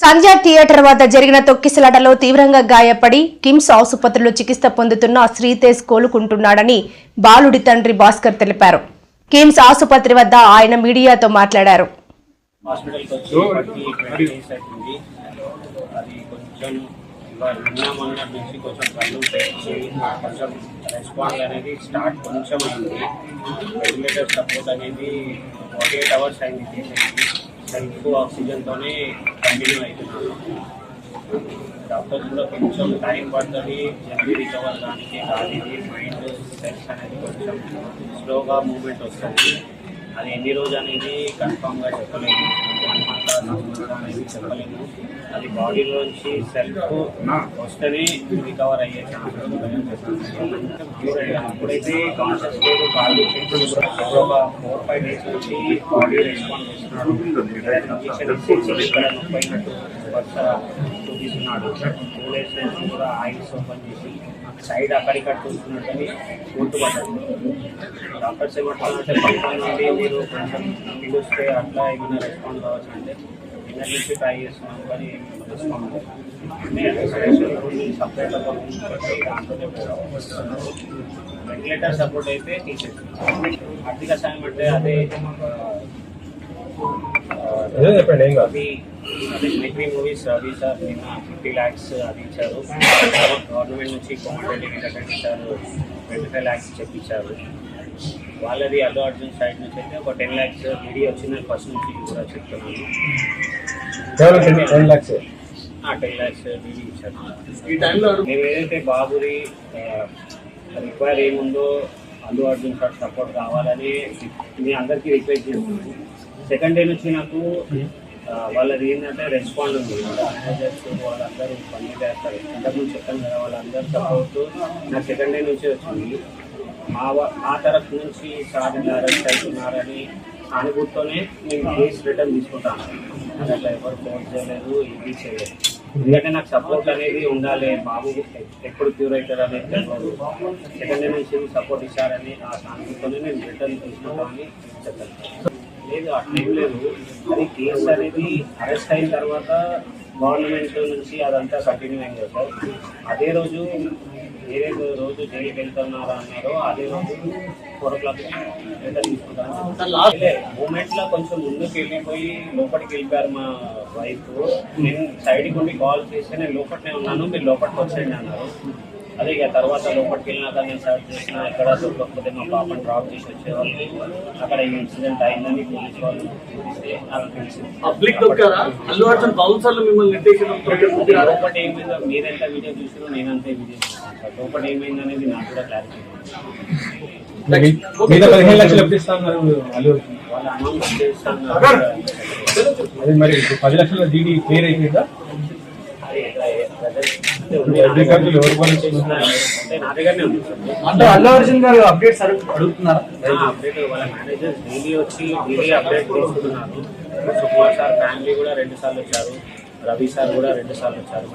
సంధ్య theatre వద్ద జరిగిన తొక్కిసలాటలో తీవ్రంగా గాయపడి కిమ్స్ ఆసుపత్రిలో చికిత్స పొందుతున్న శ్రీతేజ్ కోలుకుంటున్నాడని బాలుడి తండ్రి భాస్కర్ తెలిపారు. కిమ్స్ ఆసుపత్రి వద్ద ఆయన మీడియాతో మాట్లాడారు. స్టార్ట్ కొంచెం అయింది. సపోర్ట్ అనేది ఎయిట్ అవర్స్ అయింది. సెల్ఫ్ ఆక్సిజన్తోనే కంటిన్యూ అవుతున్నాను. డాక్టర్స్ కూడా కొంచెం టైం పడుతుంది జల్దీ రికవర్ దానికి కానీ మైండ్ సెల్స్ అనేది కొంచెం స్లోగా మూమెంట్ వస్తుంది. అది ఎన్ని రోజు అనేది కన్ఫామ్గా చెప్పలేదు చెప్పలేదు అది బాడీలోంచి సెల్ఫ్ వస్తేనే రికవర్ అయ్యే ఛాన్స్ అప్పుడైతే కాన్షియస్ లేదు బాడీ ఒక ఫోర్ ఫైవ్ డేస్ నుంచి బాడీ రెస్పాండ్ చేస్తున్నాడు. ఇంజక్షన్ ఇచ్చి చూపిస్తున్నాడు. టూ డేస్ నుంచి కూడా ఐస్ ఓపెన్ చేసి సైడ్ అక్కడిక్కడ చూస్తున్నట్టు గుర్తుపడ్డాడు డాక్టర్స్ ఏమంటున్నారంటే పక్కన నుండి మీరు కొంచెం పిలుస్తే అట్లా ఏమైనా రెస్పాండ్ కావచ్చు అంటే నిన్న నుంచి ట్రై చేస్తున్నాం కానీ రెస్పాండ్ సపరేట్ దాంట్లోనే వెంటిలేటర్ సపోర్ట్ అయితే తీసేస్తున్నాం ఆర్థిక సాయం అంటే అదే ఏదో చెప్పండి ఏం కాదు అది అదే మిలిటరీ మూవీస్ రవి సార్ నిన్న ఫిఫ్టీ ల్యాక్స్ అది ఇచ్చారు గవర్నమెంట్ నుంచి Komatireddy Venkatareddy sir twenty five lakhs చెప్పించారు వాళ్ళది అల్లు అర్జున్ సైడ్ నుంచి అయితే ఒక టెన్ ల్యాక్స్ మీడియా వచ్చిన ఫస్ట్ నుంచి కూడా చెప్తున్నాను. Ten lakhs ten lakhs media ఇచ్చారు. ఈ టైంలో మీరు ఏదైతే బాబుది రిక్వైర్ ఏముందో అల్లు అర్జున్ సార్ సపోర్ట్ కావాలని మీ అందరికీ రిక్వెస్ట్ చేస్తున్నాను. సెకండ్ డే నుంచి నాకు వాళ్ళది ఏంటంటే రెస్పాండ్ ఉంది. మేనేజర్స్ వాళ్ళందరూ పని చేస్తారు. ఇంతకుముందు చెప్పాను కదా వాళ్ళందరూ సపోర్ట్ నాకు సెకండ్ డే నుంచి వచ్చింది. మా వా- మా తరఫు నుంచి సార్ ఇలా అరెస్ట్ అవుతున్నారని అనుభూతితోనే నేను కేసు రిటర్న్ తీసుకుంటాను. నాకు అట్లా ఎవరు ఫోన్ చేయలేదు ఇది చేయలేదు. ఎందుకంటే నాకు సపోర్ట్ అనేది ఉండాలి బాబు ఎప్పుడు క్యూర్ అవుతారు అనేది తెలియదు. సెకండ్ నుంచి సపోర్ట్ ఇచ్చారని ఆ సానుభూతితోనే నేను రిటర్న్ తీసుకుంటామని చెప్పాను లేదు అట్లేం లేదు. అది కేసు అనేది అరెస్ట్ అయిన తర్వాత గవర్నమెంట్ నుంచి అదంతా కంటిన్యూ అయింది కదా సార్ అదే రోజు ఏదైతే రోజు జైలుకి వెళ్తున్నారా అన్నారో అదే రోజు ఫోర్ ఓ క్లాక్ రిటర్న్ తీసుకుంటాను మూమెంట్లో కొంచెం ముందుకు వెళ్ళిపోయి లోపలికి వెళ్ళిపోయారు మా వైఫ్ నేను సైడ్కి ఉండి కాల్ చేస్తే నేను లోపలనే ఉన్నాను మీరు లోపలికి వచ్చేయండి అన్నారు. అదే ఇక తర్వాత లోపలికి వెళ్ళినాక నేను సర్చ్ చేసిన ఎక్కడ దొరకకపోతే మా పాపని డ్రాప్ చేసి వచ్చేవాళ్ళు. అక్కడ ఈ ఇన్సిడెంట్ అయిందని పోలీస్ వాళ్ళు చూపిస్తే నాకు తెలిసింది పబ్లిక్ దొరికారా? అల్లు అర్జున్ బౌన్సర్లు మిమ్మల్ని నెట్టేసిన లోపల ఏమైందో మీరెంత వీడియో చూసారో నేనంతే వీడియో చూసాను లోపల ఏమైంది అనేది నాకు కూడా క్లారిటీ మీద పదిహేను లక్షలు ఎప్పుడు ఇస్తా ఉన్నారు అల్లు అర్జున్? వాళ్ళ అమౌంట్ చేస్తాను అది మరి పది లక్షల డీడీ క్లియర్ అయిపోయిందా? నా దగ్గరనే ఉంది సార్ అంటే అల్లు అర్జున్ గారు అప్డేట్స్ అడుగుతున్నారా. అప్డేట్ వాళ్ళ డైలీ వచ్చి డైలీ అప్డేట్ తీసుకుంటున్నారు. సుకుమార్ సార్ ఫ్యామిలీ కూడా రెండు సార్లు వచ్చారు. రవి సార్ కూడా రెండు సార్లు వచ్చారు.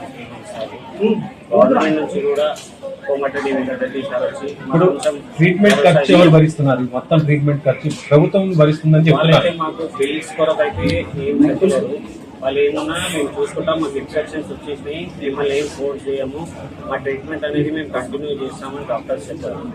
గవర్నమెంట్ నుంచి కూడా కోమటిరెడ్డి వెంకటరెడ్డి సార్ వచ్చి ఇప్పుడు ట్రీట్మెంట్ ఖర్చు ఎవరు భరిస్తున్నారు? మొత్తం ట్రీట్మెంట్ ఖర్చు ప్రభుత్వం భరిస్తుందని చెప్తున్నారు. మాకు బిల్స్ కొరకు అయితే ఏం చెప్పలేదు వాళ్ళు ఏమన్నా మేము చూసుకుంటాం మాకు ఇన్ఫెక్షన్స్ వచ్చేసినాయి. మిమ్మల్ని ఏం ఫోన్ చేయము. మా ట్రీట్మెంట్ అనేది మేము కంటిన్యూ చేస్తామని డాక్టర్స్ చెప్పారు.